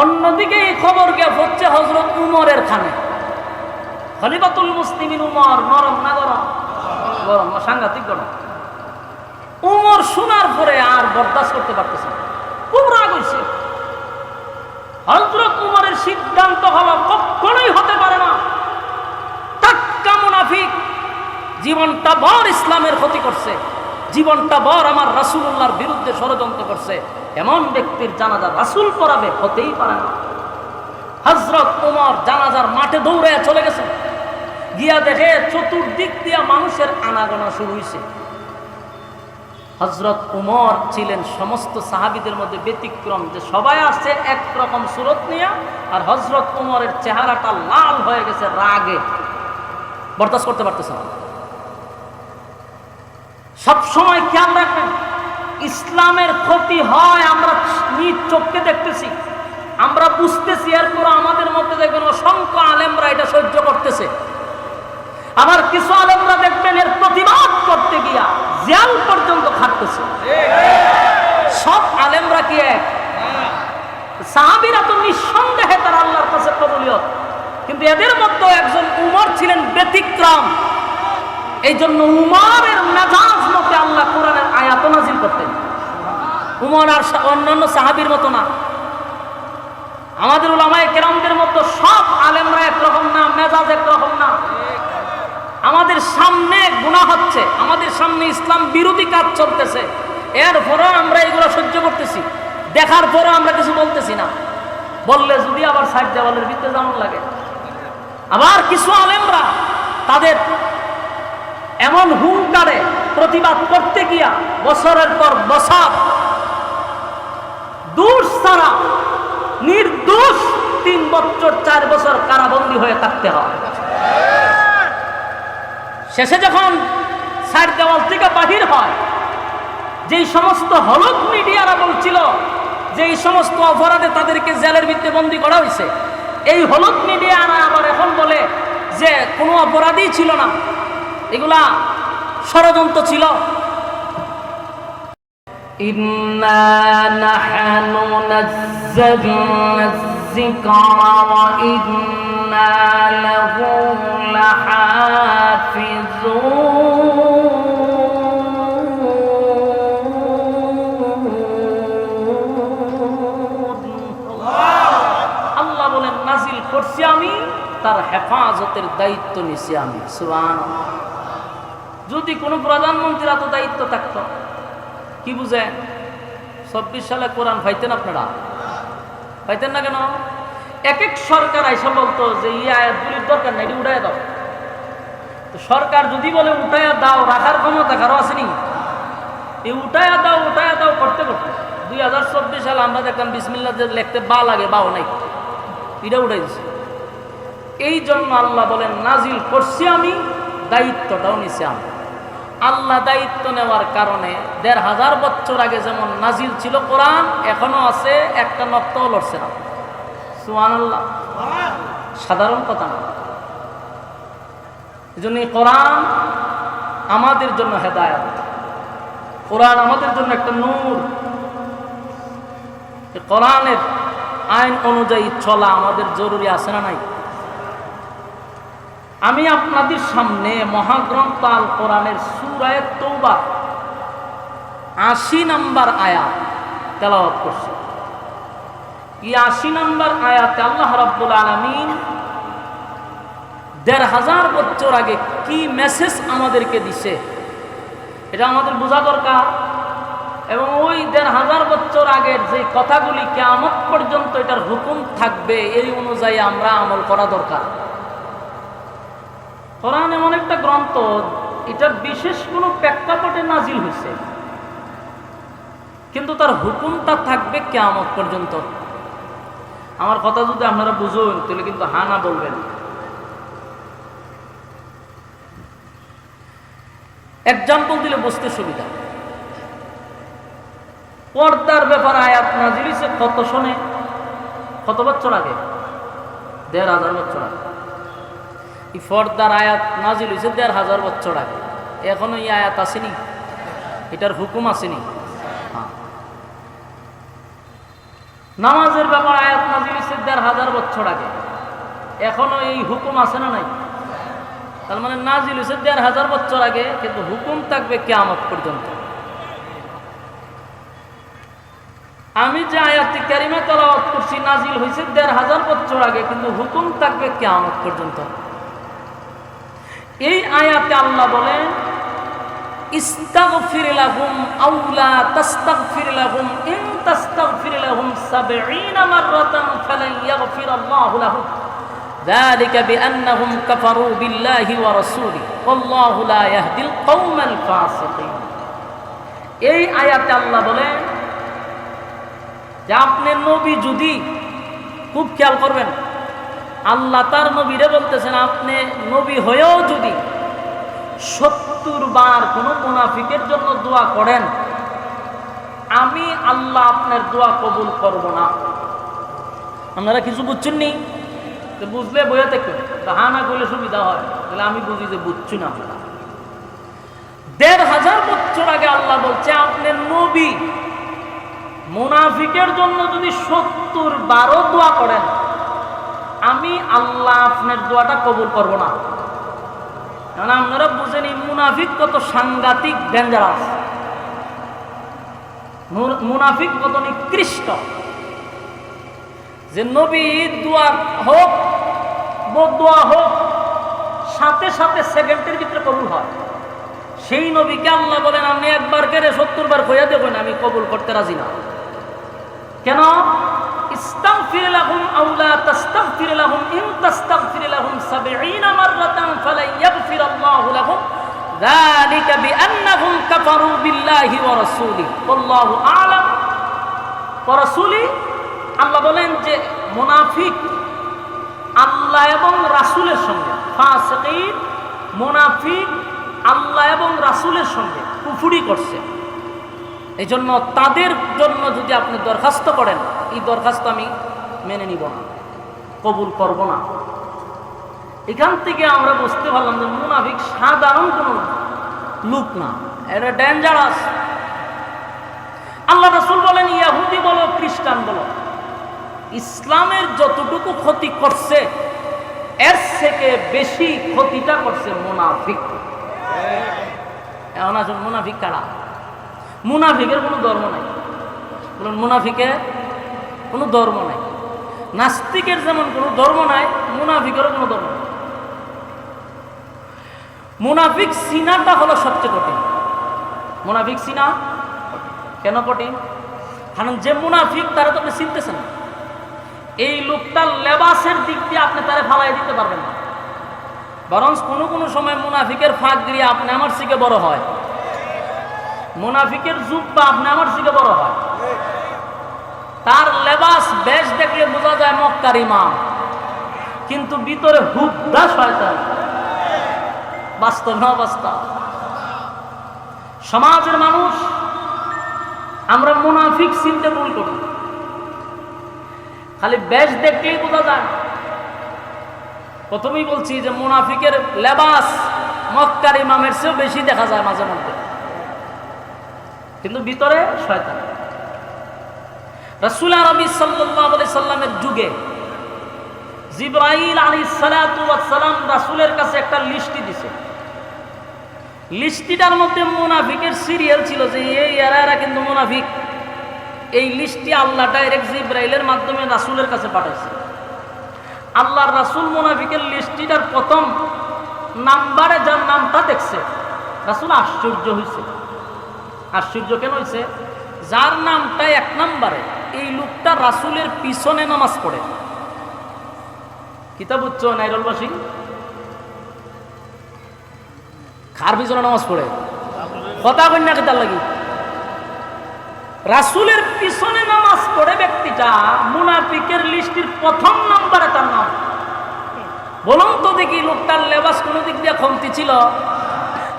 অন্যদিকে এই খবর গিয়ে হচ্ছে হজরত উমরের খানে। খলিফাতুল মুসলিমিন উমর, নরম না গরম? গরম সাংঘাতিক গরম। উমর শোনার পরে আর বরদাস্ত করতে পারতেছে না। খুব রাগ হয়েছে হজরত উমরের সিদ্ধান্ত হলো কখনোই হতে পারে না। টাটকা মুনাফিক। জীবনটা বর ইসলামের ক্ষতি করছে। জীবনটা বর আমার রাসূলুল্লাহর বিরুদ্ধে ষড়যন্ত্র করছে। এমন ব্যক্তির জানাজা রাসূল পড়াবে, হতেই পারে না। হজরত উমর জানাজার মাঠে দৌড়ে চলে গেছে। গিয়া দেখে চতুর্দিক দিয়া মানুষের আনাগোনা শুরু হয়েছে হজরত উমর ছিলেন সমস্ত সাহাবিদের মধ্যে ব্যতিক্রম, যে সবাই আসছে একরকম সুরত নিয়ে, আর হজরত উমরের চেহারাটা লাল হয়ে গেছে রাগে। বরদাস্ত করতে পারতেছে না। সবসময় খেয়াল রাখবেন ইসলামের ক্ষতি হয়, আমরা নিজ চোখকে দেখতেছি। আমরা বুঝতেছি এরপর আমাদের মধ্যে দেখবেন অসংখ্য আলেমরা এটা সহ্য করতেছে। আবার কিছু আলেমরা দেখবেন এর প্রতিবাদ করতে গিয়া জেল পর্যন্ত খাটতেছে। সব আলেমরা কি এক? সাহাবিরা তো নিঃসন্দেহে তার আল্লাহর কাছে কবুলিয়ত। কিন্তু এদের মধ্যে একজন উমর ছিলেন ব্যতিক্রম। এই জন্য উমরের মেজাজ মতে আল্লাহ কোরআনের আয়াত নাজিল করতেন উমর আর অন্যান্য সাহাবির মতো না। আমাদের ওলামায় কেরামদের মতো সব আলেমরা একরকম না, মেজাজ একরকম না। আমাদের সামনে গুণা হচ্ছে, আমাদের সামনে ইসলাম বিরোধী কাজ চলতেছে। এরপরও আমরা এগুলো সহ্য করতেছি। দেখার পরও আমরা কিছু বলতেছি না। বললে যদি আবার সাইড দেওয়ালের ভিতরে যেমন লাগে। আবার কিছু আলেমরা তাদের এমন হুঙ্কারে প্রতিবাদ করতে গিয়া বছরের পর বছর দোষ ছাড়া নির্দোষ তিন বছর, চার বছর কারাবন্দী হয়ে থাকতে হয়। শেষে যখন সাইড দেওয়াল থেকে বাহির হয়, যেই সমস্ত হলক মিডিয়ারা বলছিল যে এই সমস্ত অপরাধে তাদেরকে জেলের ভিত্তে বন্দি করা হয়েছে, এই হলক মিডিয়ারা আবার এখন বলে যে কোনো অপরাধই ছিল না। এগুলা ষড়যন্ত্র ছিল। إنا نحن نزلنا الذكر وإنا له لحافظون আল্লাহ বলেন নাজিল করছি আমি তার হেফাজতের দায়িত্ব নিছি আমি সুবহান যদি কোনো প্রধানমন্ত্রীর এত দায়িত্ব থাকতো কি বুঝে? চব্বিশ সালে কোরআন পাইতেন আপনারা? পাইতেন না কেন? এক এক সরকার আইসা বলতো যে ই আয়াতগুলির দরকার নাই উঠাই দাও। তো সরকার যদি বলে উঠাইয়া দাও, রাখার ক্ষমতা কারও আসেনি? এই উঠাইয়া দাও উঠাইয়া দাও করতে করতে দুই হাজার চব্বিশ সালে আমরা দেখলাম বিসমিল্লা লিখতে বা লাগে, বাও নাই। এটা উঠাই দিছে। এই জন্য আল্লাহ বলেন নাজিল করছি আমি, দায়িত্বটাও নিছি আমি। আল্লাহ দায়িত্ব নেওয়ার কারণে দেড় হাজার বছর আগে যেমন নাজিল ছিল কোরআন, এখনও আছে, একটা নক্তও লড়ছে না। সুহান আল্লাহ সাধারণ কথা না। এই জন্য কোরআন আমাদের জন্য হেদায়ত। কোরআন আমাদের জন্য একটা নূর। কোরআনের আইন অনুযায়ী চলা আমাদের জরুরি আছে না নাই? আমি আপনাদের সামনে মহাগ্রন্থ আল কোরআনের সুরায় তৌবা আশি নাম্বার আয়াত তেলাওয়াত করছি। এই আশি নাম্বার আয়াতে আল্লাহ রাব্বুল আলামিন দেড় হাজার বছর আগে কি মেসেজ আমাদেরকে দিছে, এটা আমাদের বোঝা দরকার। এবং ওই দেড় হাজার বছর আগের যে কথাগুলি কেমন পর্যন্ত এটার হুকুম থাকবে, এই অনুযায়ী আমরা আমল করা দরকার। কোরআন এমন একটা গ্রন্থ, এটার বিশেষ কোনো প্রেক্ষাপটে নাজিল হয়েছে। কিন্তু তার হুকুমটা থাকবে কেমন পর্যন্ত। আমার কথা যদি আপনারা বুঝুন, তাহলে কিন্তু হানা বলবেন। এক্সাম্পল দিলে বুঝতে সুবিধা। পর্দার ব্যাপার আয়াত নাজিল হয়েছে কত শোনে? কত বছর আগে? দেড় হাজার বছর আগে। এই ফর্দার আয়াত নাজিল হয়েছে দেড় হাজার বছর আগে। এখনও এই আয়াত আসেনি? এটার হুকুম আসেনি? হ্যাঁ। নামাজের ব্যাপার আয়াত নাজিল হয়েছে দেড় হাজার বছর আগে। এখনও এই হুকুম আছে না নাই? তার মানে নাজিল হয়েছে দেড় হাজার বছর আগে, কিন্তু হুকুম থাকবে কেয়ামত পর্যন্ত। আমি যে আয়াতি ক্যারিমে তলাওয়াত করছি, নাজিল হয়েছে দেড় হাজার বছর আগে, কিন্তু হুকুম থাকবে কেয়ামত পর্যন্ত। এই আয়াতে আল্লাহ বলেন ইস্তাগফির লাহুম আও লা তাস্তাগফির লাহুম ইন তাস্তাগফির লাহুম 70 মাররাতান ফালান ইয়াগফিরাল্লাহু লাহুম ذلك بأنهم كفروا بالله ورسوله والله لا يهدي القوم الفاسقين এই আয়াতে আল্লাহ বলেন যে আপনি নবী যদি খুব খেয়াল করবেন আল্লাহ তার নবীরে বলতেছেন, আপনি নবী হয়েও যদি সত্তর বার কোনো মুনাফিকের জন্য দোয়া করেন, আমি আল্লাহ আপনার দোয়া কবুল করব না। আপনারা কিছু বুঝছেন নি? বুঝলে বইয়া থেকে হা না করলে সুবিধা হয়। তাহলে আমি বুঝি যে বুঝছি না। দেড় হাজার বছর আগে আল্লাহ বলছে, আপনি নবী, মুনাফিকের জন্য যদি সত্তর বারো দোয়া করেন আমি আল্লাহ আপনার দোয়াটা কবুল করব না। কারণ আপনারা বুঝেন এই মুনাফিক কত সাংঘাতিক ডেঞ্জারাস মুনাফিক কত নিকৃষ্ট। যে নবী দোয়া হোক দোয়া হোক, সাথে সাথে সেকেন্ডের ভিতরে কবুল হয়। সেই নবীকে আল্লাহ বলেন, আপনি একবার কেড়ে সত্তর বার কইয়া দেবেন আমি কবুল করতে রাজি না। কেন? استغفر لهم أو لا تستغفر لهم إن تستغفر لهم سبعين مرة فلن يغفر الله لهم ذلك بأنهم كفروا بالله ورسوله والله أعلم ورسوله আল্লাহ বলেন যে মুনাফিক আল্লাহ এবং রাসুলের সঙ্গে ফাসিকিন মুনাফিক আল্লাহ এবং রাসুলের সঙ্গে কুফুরি করছে এই জন্য তাদের জন্য যদি আপনি দরখাস্ত করেন এই দরখাস্ত আমি মেনে নিব না, কবুল করব না। এখান থেকে আমরা বুঝতে পারলাম যে মুনাফিক সাধারণ কোনো লোক না এটা ডেঞ্জারাস আল্লাহ রসুল বলেন, ইয়াহুদি বলো, খ্রিস্টান বলো, ইসলামের যতটুকু ক্ষতি করছে, এর থেকে বেশি ক্ষতিটা করছে মুনাফিক। এখন আসুন, মুনাফিক কারা? মুনাফিকের কোনো ধর্ম নাই। বলুন, মুনাফিকের কোনো ধর্ম নাই। নাস্তিকের যেমন কোনো ধর্ম নাই, মুনাফিকেরও কোনো ধর্ম নাই। মুনাফিক সিনাটা হলো সবচেয়ে কঠিন। মুনাফিক সিনা কেন কঠিন? কারণ যে মুনাফিক, তারা তো আপনি চিনতেছেন না। এই লোকটার লেবাসের দিক দিয়ে আপনি তারা ফালাই দিতে পারবেন না। বরং কোনো কোনো সময় মুনাফিকের ফাঁক দিয়ে আপনি আমার থেকে বড় হয়। মুনাফিকের জুব্বা আপনি আমার থেকে বড় হয়। তার লেবাস বেশ দেখলে বোঝা যায় মক্কার ইমাম। কিন্তু ভিতরে হুদ্দা শয়তান। বাস্তব না বাস্তব সমাজের মানুষ, আমরা মুনাফিক চিনতে ভুল করি। খালি বেশ দেখলেই বোঝা যায়। প্রথমেই বলছি যে মুনাফিকের লেবাস মক্কার ইমামের চেয়েও বেশি দেখা যায় মাঝে মধ্যে। কিন্তু ভিতরে শয়তান। রসুল আরবি সাল্লাহ সাল্লামের যুগে জিব্রাইল আলী সালাম রাসুলের কাছে একটা লিস্টি দিছে। লিস্টিটার মধ্যে মুনাফিকের সিরিয়াল ছিল যে, এই এরা এরা কিন্তু মুনাফিক। এই লিস্টটি আল্লাহ ডাইরেক্ট জিব্রাইলের মাধ্যমে রাসুলের কাছে পাঠাইছে। আল্লাহর রাসুল মুনাফিকের লিস্টিটার প্রথম নাম্বারে যার নামটা দেখছে, রাসুল আশ্চর্য হয়েছে আশ্চর্য কেন হয়েছে যার নামটা এক নাম্বারে। এই লোকটা রাসুলের পিছনে নামাজ পড়ে। কিতাব উচ্চ, নাইরলবাসী? কার পিছনে নামাজ পড়ে? কথা কন্যা কেতার লাগি। রাসুলের পিছনে নামাজ পড়ে ব্যক্তিটা মুনাফিকের লিস্টির প্রথম নাম্বারে তার নাম। বলুন তো দেখি লোকটার লেবাস কোন দিক দিয়ে কমতি ছিল?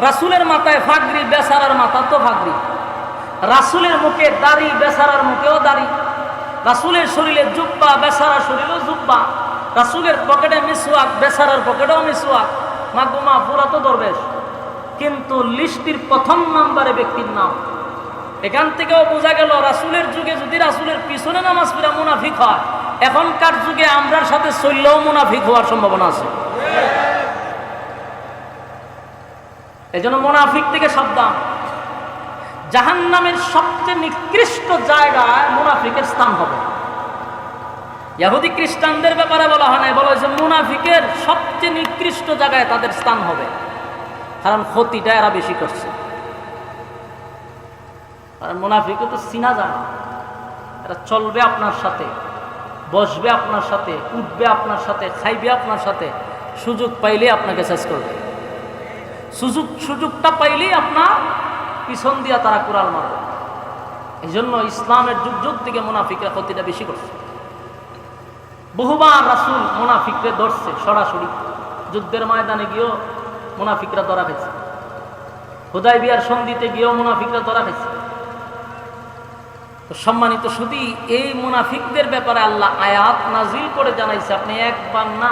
রাসুলের মাথায় ফাগরি বেসারার মাথা তো ফাগরি। রাসুলের মুখে দাড়ি বেসারার মুখেও দাড়ি। রাসুলের শরীরে জুব্বা বেসারা শরীরেও জুব্বা। রাসুলের পকেটে মিসওয়াক বেসারার পকেটেও মিসওয়াক। মাগুমা পুরা তো দরবেশ। কিন্তু লিস্টির প্রথম নাম্বারে ব্যক্তির নাম। এখান থেকেও বোঝা গেল, রাসুলের যুগে যদি রাসুলের পিছনে নামাজ পড়া মুনাফিক হয়, এখনকার যুগে আমরার সাথে চললেও মুনাফিক হওয়ার সম্ভাবনা আছে। এই জন্য মোনাফিক থেকে সাবধান। জাহান নামের সবচেয়ে নিকৃষ্ট জায়গায় মুনাফিকের স্থান হবে। ইয়াহুদি খ্রিস্টানদের ব্যাপারে বলা হয় না বলা হয়েছে মুনাফিকের সবচেয়ে নিকৃষ্ট জায়গায় তাদের স্থান হবে। কারণ ক্ষতিটা এরা বেশি করছে। আর মুনাফিকে তো চিনা যায় না এরা চলবে আপনার সাথে, বসবে আপনার সাথে, উঠবে আপনার সাথে, খাইবে আপনার সাথে, সুযোগ পাইলে আপনাকে শেষ করবে। সুযোগ, সুযোগটা পাইলেই আপনার পিছন দিয়া তারা কুড়াল মারবে। এই জন্য ইসলামের যুগ যুগ থেকে মুনাফিকরা ক্ষতিটা বেশি করছে। বহুবার রাসুল মুনাফিকরে ধরছে সরাসরি। যুদ্ধের ময়দানে গিয়েও মুনাফিকরা ধরা খাইছে। হুদাই বিয়ার সন্ধিতে গিয়েও মুনাফিকরা ধরা খাইছে। সম্মানিত শুধু এই মুনাফিকদের ব্যাপারে আল্লাহ আয়াত নাজিল করে জানাইছে, আপনি একবার না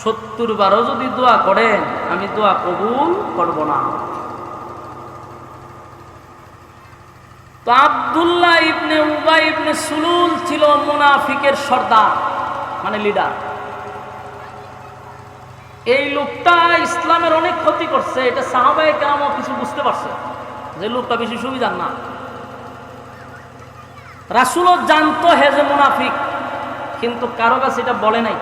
সত্তর বারও যদি দোয়া করেন, আমি দোয়া কবুল করব না। তো আবদুল্লাহ ইবনে উবাই ইবনে সুলুল ছিল মুনাফিকের সর্দার মানে লিডার এই লোকটা ইসলামের অনেক ক্ষতি করছে, এটা সাহাবাই কেরামও কিছু বুঝতে পারছে যে লোকটা বেশি সুবিধার না। রাসুলও জানতো হে যে মুনাফিক, কিন্তু কারও কাছে এটা বলে নাই।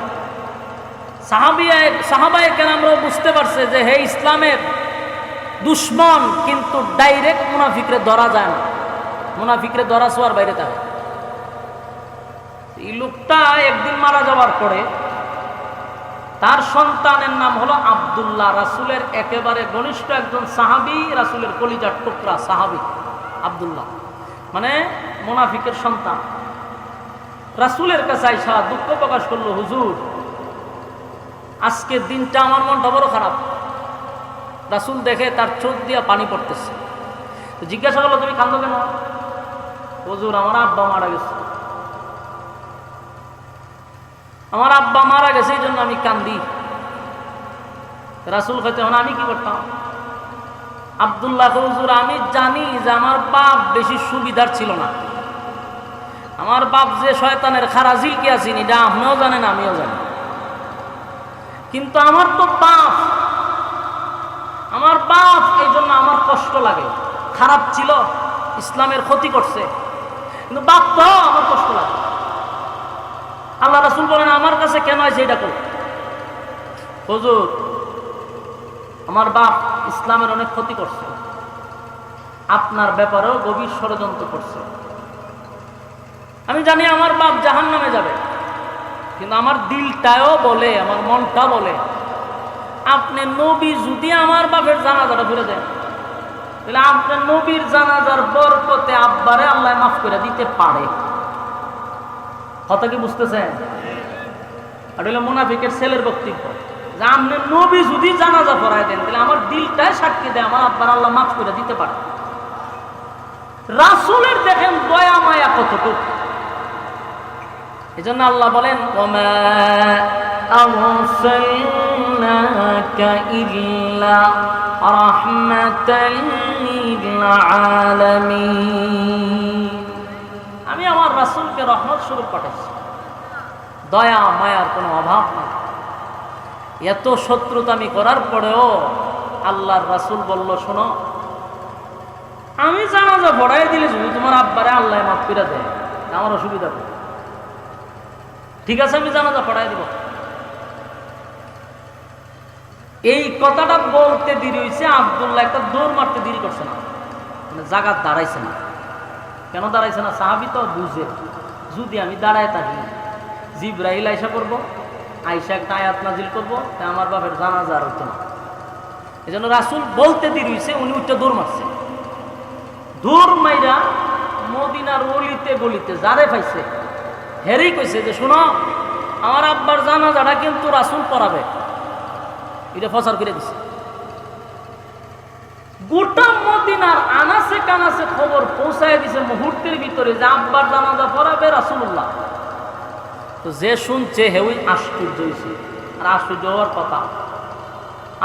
সাহাবিয়ায় সাহাবায় কেরামরাও বুঝতে পারছে যে হে ইসলামের দুশ্মন, কিন্তু ডাইরেক্ট মুনাফিকরে ধরা যায় না। মুনাফিকরে ধরা শোয়ার বাইরে থাকে। এই লোকটা একদিন মারা যাওয়ার পরে তার সন্তানের নাম হলো আবদুল্লাহ, রাসুলের একেবারে ঘনিষ্ঠ একজন সাহাবি, রাসুলের কলিজার টুকরা সাহাবি আবদুল্লাহ। মানে মোনাফিকের সন্তান। রাসুলের কাছে আইসা দুঃখ প্রকাশ করল, হুজুর, আজকের দিনটা আমার মনটা বড় খারাপ। রাসুল দেখে তার চোখ দিয়া পানি পড়তেছে। তো জিজ্ঞাসা করল, তুমি কান্দো কেন? হুজুর, আমার আব্বা মারা গেছে। আমার আব্বা মারা গেছে, এই জন্য আমি কান্দি। রাসুল খাইতে হন আমি কি করতাম? আবদুল্লাহ হুজুর, আমি জানি যে আমার বাপ বেশি সুবিধার ছিল না। আমার বাপ যে শয়তানের খারাজিল কি আছেন এটা আপনিও জানেন, আমিও জানি। কিন্তু আমার তো বাপ, আমার বাপ, এই জন্য আমার কষ্ট লাগে। খারাপ ছিল, ইসলামের ক্ষতি করছে। কিন্তু বাপ তো আমার কষ্ট লাগে। আল্লাহ রাসুল বলেন, আমার কাছে কেন আছে এটা করো হুজুর, আমার বাপ ইসলামের অনেক ক্ষতি করছে। আপনার ব্যাপারেও গভীর ষড়যন্ত্র করছে। আমি জানি আমার বাপ জাহান নামে যাবে, কিন্তু আমার দিলটাও বলে, আমার মনটা বলে, আপনি নবী যদি আমার বাপের জানাজাটা ঘুরে দেন তাহলে আপনার নবীর জানাজার বরকতে আব্বারে আল্লাহ মাফ করে দিতে পারে। কথা কি বুঝতেছেন? আর মোনাফিকের ছেলের বক্তব্য। যে আপনি নবী যদি জানাজা পড়ায় দেন, তাহলে আমার দিলটাই সাক্ষী দেয়, আমার আব্বার আল্লাহ মাফ করে দিতে পারে। রাসুলের দেখেন দয়া মায়া কতটুকু। এই জন্য আল্লাহ বলেন আমি আমার রাসুলকে রহমত স্বরূপ পাঠাইছি দয়া, মায়ার কোনো অভাব নাই। এত শত্রুতা আমি করার পরেও আল্লাহর রাসুল বলল, শোনো, আমি জানাজা পড়াই দিলে যদি তোমার আব্বারে আল্লাহ মাফ করে দেয়। আমার অসুবিধা ঠিক আছে, আমি জানাজা পড়াই দিব। এই কথাটা বলতে দেরি হয়েছে আবদুল্লাহ একটা দৌড় মারতে দেরি করছে না। মানে জাগাত দাঁড়াইছে না। কেন দাঁড়াইছে না? সাহাবি তো বুঝে। যদি আমি দাঁড়ায় থাকি জিব্রাহিল আইসা করব, আইসা একটা আয়াত নাজিল করব তা আমার বাপের জানাজা আর হতো না। এই জন্য রাসুল বলতে দেরি হয়েছে উনি উঠতে দৌড় মারছে। দৌড় মাইরা মদিনার অলিতে গলিতে যারে পাইছে হেরেই কইছে যে, শোনো, আমার আব্বার জানা জানাজাটা কিন্তু রাসুল পড়াবে। এটা ফসার করে দিছে। গোটা মদিনার আনাসে কানাসে খবর পৌঁছায় দিছে মুহূর্তের ভিতরে যে আব্বার জানাজা পড়াবে রাসুল্লাহ তো যে শুনছে হেউই আশ্চর্য হয়েছে আর আশ্চর্য হওয়ার কথা,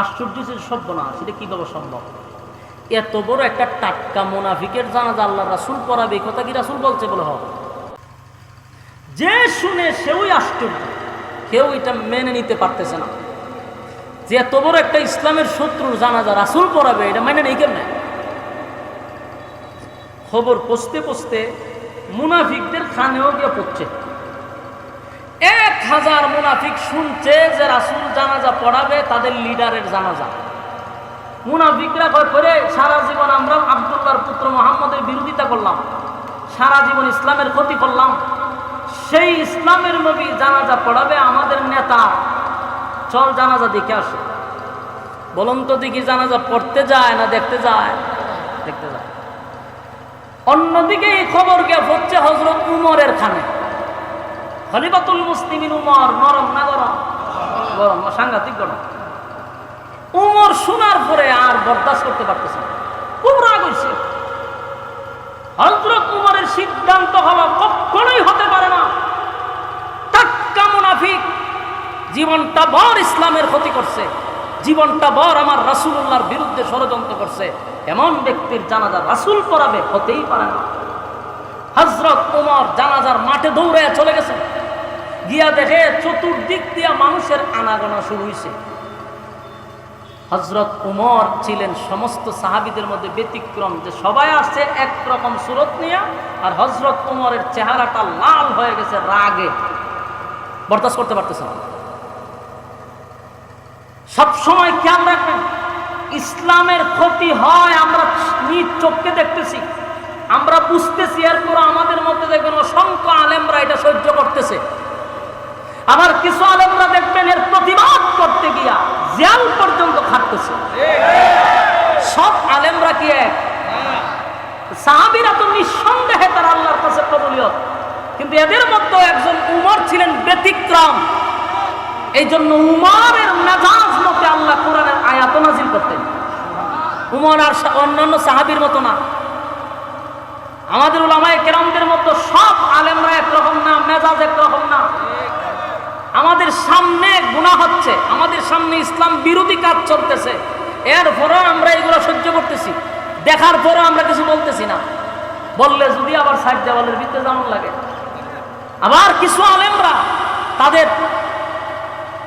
আশ্চর্য হয়েছে সভ্য না, সেটা কীভাবে সম্ভব? এত বড় একটা টাটকা মুনাফিকের জানাজা আল্লাহ রাসুল পড়াবে, এই কথা কি রাসুল বলছে বলে হবে? যে শুনে সেওই আশ্চর্য, কেউ এটা মেনে নিতে পারতেছে না। যে এত বড় একটা ইসলামের শত্রুর জানাজা রাসুল পড়াবে, এটা মানে নেই কেমনে? খবর পৌঁছতে পৌঁছতে মুনাফিকদের খানেও গিয়ে পড়ছে। এক হাজার মুনাফিক শুনছে যে রাসুল জানাজা পড়াবে, তাদের লিডারের জানাজা। মুনাফিকরা কয় করে সারা জীবন আমরা আবদুল্লাহর পুত্র মোহাম্মদের বিরোধিতা করলাম। সারা জীবন ইসলামের ক্ষতি করলাম। সেই ইসলামের নবী জানাজা পড়াবে আমাদের নেতা চল জানাজা দেখে আসে। বলুন তো দেখি জানাজা পড়তে যায় না দেখতে যায়? দেখতে যায়। অন্যদিকে এই খবর গিয়ে হচ্ছে হজরত উমরের খানে। খলিফাতুল মুসলিমিন উমর, নরম না গরম? গরম সাংঘাতিক গরম। উমর শোনার পরে আর বরদাস্ত করতে পারতেছে না। রাগ হয়েছে হজরত উমরের সিদ্ধান্ত হওয়া কখনোই হতে পারে না। টাক্কা মুনাফিক জীবনটা বর ইসলামের ক্ষতি করছে। জীবনটা বর আমার রাসুল্লাহর বিরুদ্ধে ষড়যন্ত্র করছে। এমন ব্যক্তির জানাজা রাসুল করাবে, হতেই পারে না। হজরত উমর জানাজার মাঠে দৌড়ে চলে গেছে। গিয়া দেখে চতুর্দিক দিয়া মানুষের আনাগোনা শুরু হয়েছে হজরত উমর ছিলেন সমস্ত সাহাবিদের মধ্যে ব্যতিক্রম, যে সবাই আসছে একরকম সুরত নিয়ে, আর হজরত উমরের চেহারাটা লাল হয়ে গেছে রাগে। বরদাস্ত করতে পারতেছে না। সবসময় খেয়াল রাখবেন, ইসলামের ক্ষতি হয়, আমরা নিজ চোখকে দেখতেছি। আমরা বুঝতেছি এরপর আমাদের মধ্যে দেখবেন অসংখ্য আলেমরা এটা সহ্য করতেছে। আবার কিছু আলেমরা দেখবেন এর প্রতিবাদ করতে গিয়া জেল পর্যন্ত খাটতেছে। সব আলেমরা কি এক? সাহাবিরা তো নিঃসন্দেহে তার আল্লাহর কাছে কবলিয়ত। কিন্তু এদের মধ্যে একজন উমর ছিলেন ব্যতিক্রম। এই জন্য উমরের মেজাজ মতে আল্লাহ কোরআনের আয়াত নাজিল করতেন উমর আর অন্যান্য সাহাবির মতো না। আমাদের ওলামায় কেরামদের মতো সব আলেমরা একরকম না, মেজাজ একরকম না। আমাদের সামনে গুণা হচ্ছে, আমাদের সামনে ইসলাম বিরোধী কাজ চলতেছে। এরপরও আমরা এগুলো সহ্য করতেছি। দেখার পরও আমরা কিছু বলতেছি না। বললে যদি আবার সাইড দেওয়ালের ভিতরে যেমন লাগে। আবার কিছু আলেমরা তাদের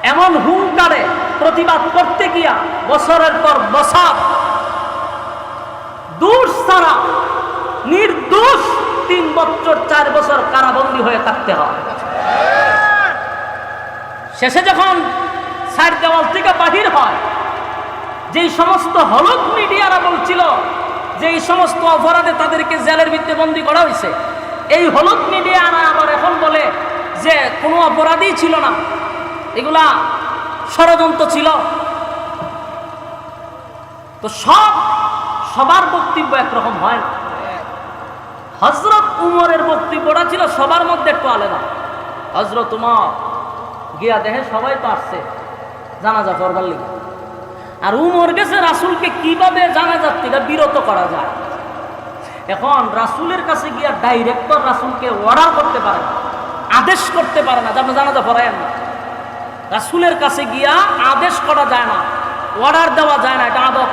এমন হুঙ্কারে প্রতিবাদ করতে গিয়া বছরের পর বছর দোষ ছাড়া নির্দোষ তিন বছর, চার বছর কারাবন্দী হয়ে থাকতে হয়। শেষে যখন সাইড দেওয়াল থেকে বাহির হয়, যেই সমস্ত হলক মিডিয়ারা বলছিল যে এই সমস্ত অপরাধে তাদেরকে জেলের ভিত্তি বন্দী করা হয়েছে, এই হলক মিডিয়ারা আবার এখন বলে যে কোনো অপরাধই ছিল না। এগুলা ষড়যন্ত্র ছিল। তো সব সবার বক্তব্য একরকম হয় না। হজরত উমরের বক্তব্যটা ছিল সবার মধ্যে একটু আলাদা। হজরত উমর গিয়া দেহে সবাই তো আসছে জানাজা করবার লিগে। আর উমর গেছে রাসুলকে কীভাবে জানাজার থেকে বিরত করা যায়? এখন রাসুলের কাছে গিয়া ডাইরেক্টর রাসুলকে অর্ডার করতে পারে না, আদেশ করতে পারে না যেমন জানাজা পড়ায় না। রাসুলের কাছে গিয়া আদেশ করা যায় না অর্ডার দেওয়া যায় না, এটা আদব।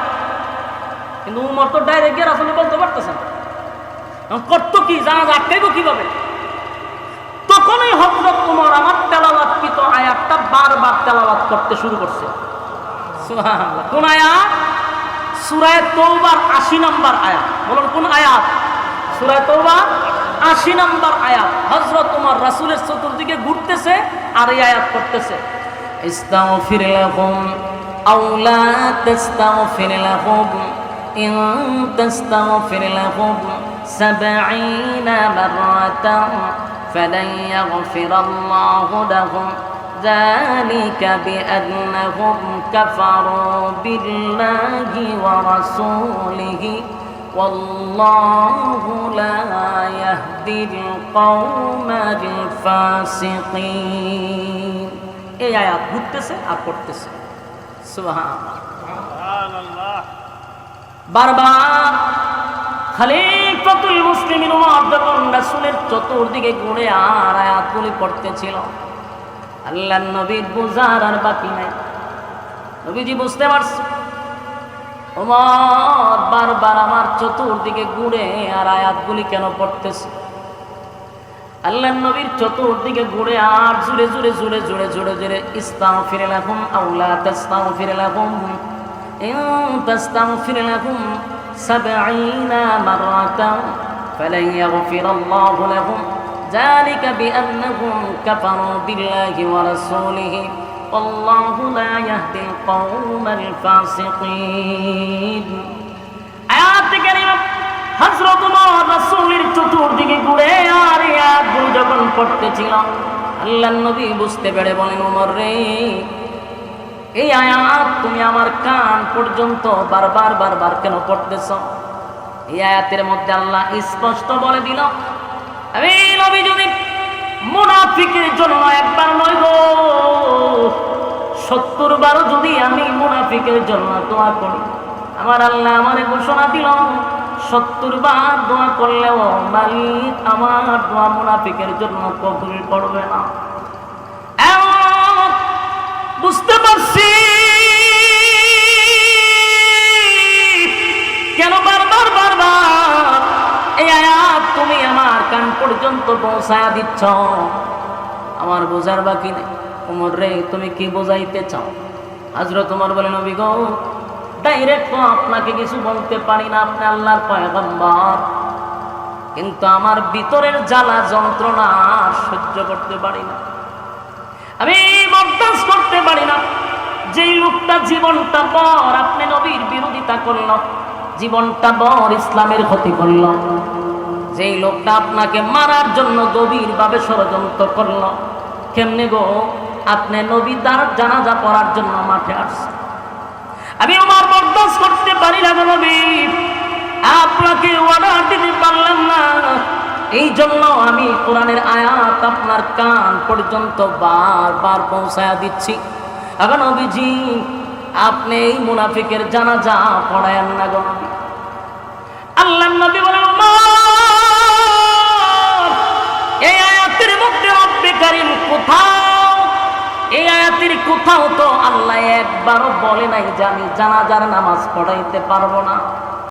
কিন্তু উমর তো ডাইরেক্ট গিয়ে রাসুল বলতে পারতেছে না। করতো কি জানাজা আটকাইব কীভাবে? তখনই হজরত উমর আমার তেলাওয়াতকৃত আয়াতটা বারবার তেলাওয়াত করতে শুরু করছে। কোন আয়াত? সুরায় তৌবার আশি নম্বর আয়াত। বলুন, কোন আয়াত? সুরায় তৌবার আশি নম্বর আয়াত। হজরত উমর রাসুলের চতুর্দিকে ঘুরতেছে আর এই আয়াত করতেছে ইস্তাগফির লাহুম আও লা তাস্তাগফির লাহুম। ইন তাস্তাগফির লাহুম 70 মাররাতান فلن يغفر الله لهم ذلك بأنهم كفروا بالله ورسوله والله لا يهدي القوم الفاسقين এই আয়াত ঘুরতেছে আর পড়তেছে সুবহানাল্লাহ বারবার খালিফাতুল মুসলিমিন উমর যখন রাসূলের চতুর্দিকে ঘুরে আর আয়াতগুলি পড়তেছিল আল্লাহ নবীর বুঝার আর বাকি নাই। নবীজি বুঝতে পারছে ওমর বারবার আমার চতুর্দিকে ঘুরে আর আয়াতগুলি কেন পড়তেছে? আল্লাহ নবীর চতুর্দিকে ঘুরে আর জুড়ে জুড়ে জুড়ে জুড়ে জুড়ে জুড়ে ইস্তাম ফিরে লাগুম আউলা তাস্তাম ফিরে লাগুম ইন তাস্তাম ফিরে লাগুম সাবঈনা মাররাতান فلن يغفر الله لهم ذلك بأنهم كفروا بالله ورسوله والله لا يهدي القوم الفاسقين আয়াত কারিমা হযরত ওমর রাসূলের চতুর্দিকে ঘুরে আর এই আয়াতগুলো যখন পড়তেছিল আল্লাহর নবী বুঝতে পেরে বলেন ওমর রে এই আয়াত তুমি আমার কান পর্যন্ত বারবার বারবার কেন পড়তেছ? এই আয়াতের মধ্যে আল্লাহ স্পষ্ট বলে দিল, আমি যদি মুনাফিকের জন্য একবার নয় গো, সত্তর বারো যদি আমি মুনাফিকের জন্য দোয়া করি, আমার আল্লাহ আমারে ঘোষণা দিল, সত্তর বার দোয়া করলেও মালিক আমার দোয়া মুনাফিকের জন্য কবুল করবে না। বুঝতে পর্যন্ত পৌঁছায়া দিচ্ছ। আমার বোঝার বাকি নেই। উমর রে, তুমি কি বোঝাইতে চাও? হাজরত তোমার বলেন অভিজ্ঞ ডাইরেক্ট তো আপনাকে কিছু বলতে পারি না, আপনি আল্লাহর পয়গম্বর। কিন্তু আমার ভিতরের জ্বালা যন্ত্রণা সহ্য করতে পারি না। আমি বরদাস্ত করতে পারি না। যেই লোকটা জীবনটা পর আপনি নবীর বিরোধিতা করল, জীবনটা বর ইসলামের ক্ষতি করল যেই লোকটা আপনাকে মারার জন্য গভীরভাবে ষড়যন্ত্র করল কেমনে গো? আপনি নবী তার জানাজা পড়ার জন্য মাঠে আসছে আমি আমার বরদাস্ত করতে পারি না আপনাকে অর্ডার দিতে পারলাম না। এই জন্য আমি কোরআনের আয়াত আপনার কান পর্যন্ত বারবার পৌঁছায়া দিচ্ছি। এখন নবীজি আপনি এই মুনাফিকের জানাজা পড়ায়েন না গো আল্লাহ নবী বলেন "ওমর, কোথাও, এই আয়াতের কোথাও তো আল্লাহ একবারও বলে নাই যে আমি জানাজার নামাজ পড়াইতে পারব না।